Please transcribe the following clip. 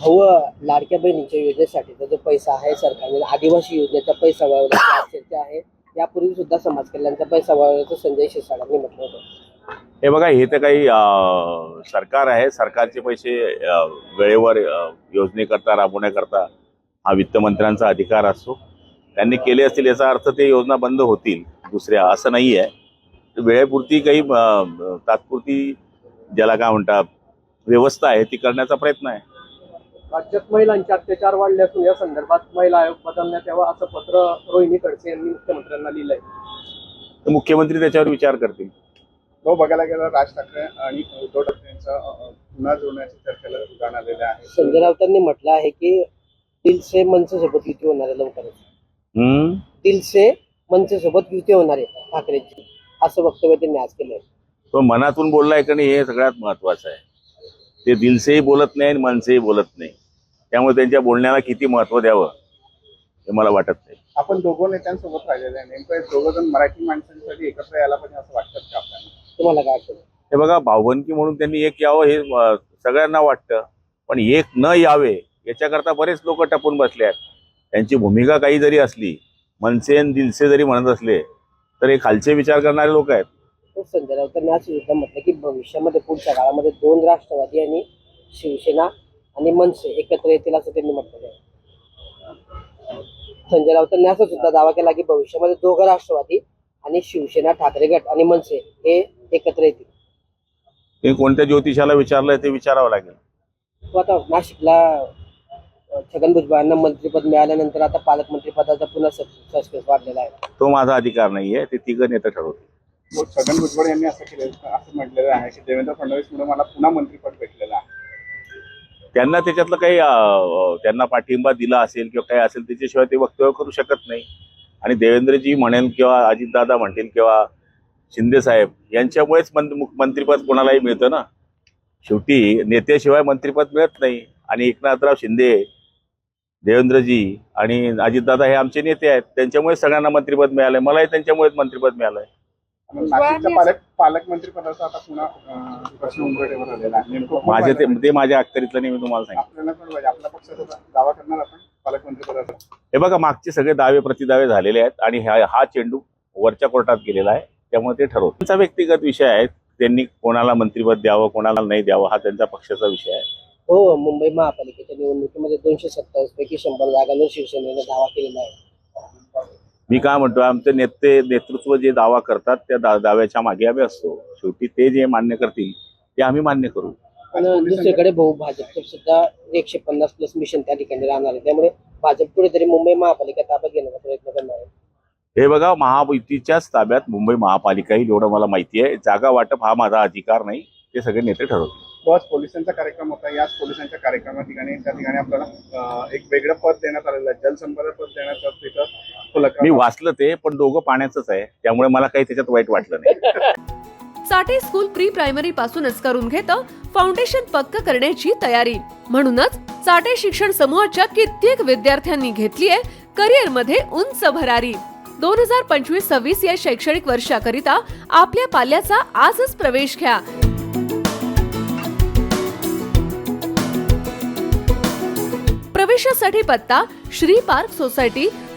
हवं लाडक्या बहिणीच्या योजनेसाठीचा जो पैसा आहे सरकारने आदिवासी योजनेचा पैसा वळवण्याची चर्चा आहे यापूर्वी सुद्धा समाज कल्याणचा पैसा वळवल्याचं संजय शिरसाडांनी म्हटलं होतं. हे बघा हे तर काही सरकार आहे सरकारचे पैसे वेळेवर योजनेकरता राबवण्याकरता हा वित्तमंत्र्यांचा अधिकार असतो. त्यांनी केले असतील याचा अर्थ ते योजना बंद होतील दुसऱ्या असं नाही आहे. वेळेपुरती काही तात्पुरती ज्याला काय म्हणतात व्यवस्था आहे ती करण्याचा प्रयत्न आहे. राज्यात महिलांचे अत्याचार वाढले असून या संदर्भात महिला आयोग बदलण्यात यावा असं पत्र रोहिणी खडसे यांनी मुख्यमंत्र्यांना लिहिलंय. तर मुख्यमंत्री त्याच्यावर विचार करतील. तो बघायला गेला राज ठाकरे आणि उद्धव ठाकरे यांचा पुन्हा जोडण्याची चर्चेला उदाहरण आलेलं आहे. संजय राऊतांनी म्हटलं आहे की दिल से मनसे सोबत युती होणार आहे लवकरच. हम्म? दिल से मनसे सोबत युती होणार आहे ठाकरेंची असं वक्तव्य त्यांनी आज केलंय. तो मनातून बोललाय का नाही हे सगळ्यात महत्वाचं आहे. ते दिलसेही बोलत नाही आणि मनसेही बोलत नाही. त्यामुळे त्यांच्या बोलण्याला किती महत्त्व द्यावं हे मला वाटत नाही. आपण दोघं नेत्यांसोबत राहिलेले आहे. नेमकं हे दोघं जण मराठी माणसांसाठी एकत्र यायला पाहिजे असं वाटतं का आपल्याला? तुम्हाला काय वाटतं? हे बघा भावबंदकी म्हणून त्यांनी एक यावं हे सगळ्यांना वाटतं. पण एक न यावे याच्याकरता बरेच लोक टपून बसले आहेत. त्यांची भूमिका काही जरी असली मनसे आणि दिलसे जरी म्हणत असले तर हे खालचे विचार करणारे लोक आहेत. तर संजय राऊतांनी आज सुद्धा म्हटलं की भविष्यामध्ये पुढच्या काळामध्ये दोन राष्ट्रवादी आणि शिवसेना आणि मनसे एकत्र येतील असं त्यांनी म्हटलं आहे. संजय राऊतांनी असं सुद्धा दावा केला की भविष्यामध्ये दोघं राष्ट्रवादी आणि शिवसेना ठाकरे गट आणि मनसे हे एकत्र येतील. ते कोणत्या ज्योतिषाला विचारलंय ते विचारावं लागेल. तो आता नाशिकला अं, छगन भुजबळांना मंत्रिपद मिळाल्यानंतर आता पालकमंत्री पदाचा पुन्हा सस्पेन्स वाढलेला आहे. तो माझा अधिकार नाहीये ते तिघं नेते ठरवतील. मग छगन भुजबळ यांनी असं केलं असं म्हटलेलं आहे की देवेंद्र फडणवीसमुळे मला पुन्हा मंत्रीपद भेटलेलं आहे. त्यांना त्याच्यातलं काही त्यांना पाठिंबा दिला असेल किंवा काही असेल त्याच्याशिवाय ते वक्तव्य करू शकत नाही. आणि देवेंद्रजी म्हणेल किंवा अजितदादा म्हणतील किंवा शिंदे साहेब यांच्यामुळेच मंत- मुख- मंत्रिपद कोणालाही मिळतं ना? शेवटी नेत्याशिवाय मंत्रिपद मिळत नाही. आणि एकनाथराव शिंदे देवेंद्रजी आणि अजितदादा हे आमचे नेते आहेत. त्यांच्यामुळे सगळ्यांना मंत्रिपद मिळालंय. मलाही त्यांच्यामुळेच मंत्रिपद मिळालं आहे पालक पालकमंत्री पदाचा आता पुन्हा अ, प्रश्न उमरठेवर आलेला आहे. नेमकं कोण माझे ते माझ्या अखत्यारीतलं नाही मी तुम्हाला सांगितलं आपल्याला पण पाहिजे? आपल्या पक्षाचा दावा करणार आपण पालकमंत्री पदाचा? हे बघा मागचे सगळे दावे प्रतिदावे झालेले आहेत आणि हा हा चेंडू वरच्या कोर्टात गेलेला आहे त्यामुळे ते ठरवतो. त्यांचा व्यक्तिगत विषय आहे त्यांनी कोणाला मंत्रिपद द्यावं कोणाला नाही द्यावं हा त्यांचा पक्षाचा विषय आहे. हो मुंबई महापालिकेच्या निवडणुकीमध्ये दोनशे सत्तावीस पैकी शंभर जागांवर शिवसेनेने दावा केलेला आहे. मी काय म्हणतो आमचे नेते नेतृत्व जे दावा करतात त्या दा दाव्याच्या मागे आम्ही असतो. शेवटी ते जे मान्य करतील ते आम्ही मान्य करू. पण दुसरीकडे भाऊ भाजपचं सुद्धा एकशे पन्नास प्लस मिशन त्या ठिकाणी राहणार आहे. त्यामुळे भाजप कुठेतरी मुंबई महापालिका ताब्यात घेण्याचा प्रयत्न करणार आहे. हे बघा महायुतीच्याच ताब्यात मुंबई महापालिका येईल एवढं मला माहिती आहे. जागा वाटप हा माझा अधिकार नाही. ते सगळे नेते ठरवतील. बस पोलिसांचा कार्यक्रम होता. याच पोलिसांच्या कार्यक्रमा ठिकाणी त्या ठिकाणी आपल्याला एक वेगळं पद देण्यात आलेलं आहे. जलसंपदा पद देण्यात आलं तिथं. मी वाचलं ते पण दोघं पाण्याचंच आहे. त्यामुळे मला काही त्याच्यात वाईट वाटलं नाही. साठे स्कूल प्री प्रायमरी पासूनच करून घेतं फाउंडेशन पक्क करण्याची तयारी. म्हणूनच साठे शिक्षण समूहाच्या कित्येक विद्यार्थ्यांनी घेतलीये करिअरमध्ये उंच भरारी. दोन हजार पंचवीस सव्वीस या शैक्षणिक वर्षाकरिता आपल्या पाल्याचा आजच प्रवेश घ्या. प्रवेशासाठी पत्ता Shri park society